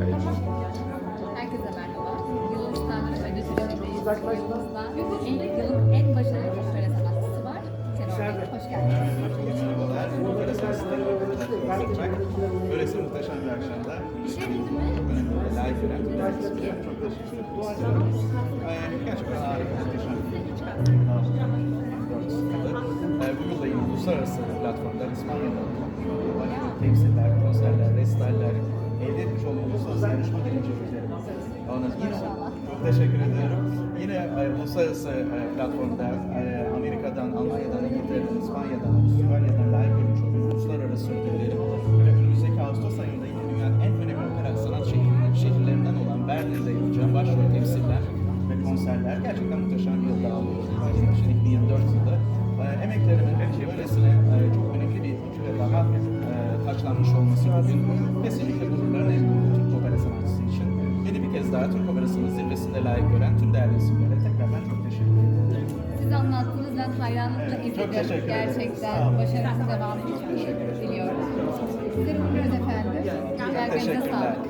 kayıt. Herkese merhaba. Yılın standart ödül törenindeyiz. Yanımızda en, yılın en başarılı opera sanatçısı var. Tenor Bey, hoş geldiniz. Merhabalar. Olacak. Böylesi muhteşem bir akşamda. Bir şey dedi mi? Bir live event. Çok teşekkür ederim. Ee, Gerçekten harika, muhteşem bir Bu yıl da yine uluslararası platformlar İspanya'da restaller uluslararası yarışma birincilikleri. Ondan yine çok teşekkür ediyorum. Yine e, uluslararası e, platformda e, Amerika'dan, Almanya'dan, İngiltere'den, İspanya'dan, Avustralya'dan layık görmüş olduğumuz uluslararası ödülleri ve önümüzdeki Ağustos ayında yine dünyanın en önemli opera sanat şehirleri- şehirlerinden olan Berlin'de yapacağım başrol temsiller ve konserler gerçekten muhteşem bir yıl daha oluyor. Yaklaşık 2024 yılında. E, bugün kesinlikle gururların en büyük Türk opera sanatçısı için. Beni bir kez daha Türk operasının zirvesinde layık gören tüm değerli isimlere tekrardan çok teşekkür ederim. Siz anlattınız, ben hayranlıkla Evet, çok izledim. teşekkür Gerçekten başarınızın devamını diliyorum. Sizleri uğurluyoruz efendim. Ayaklarınıza teşekkürler. sağlık.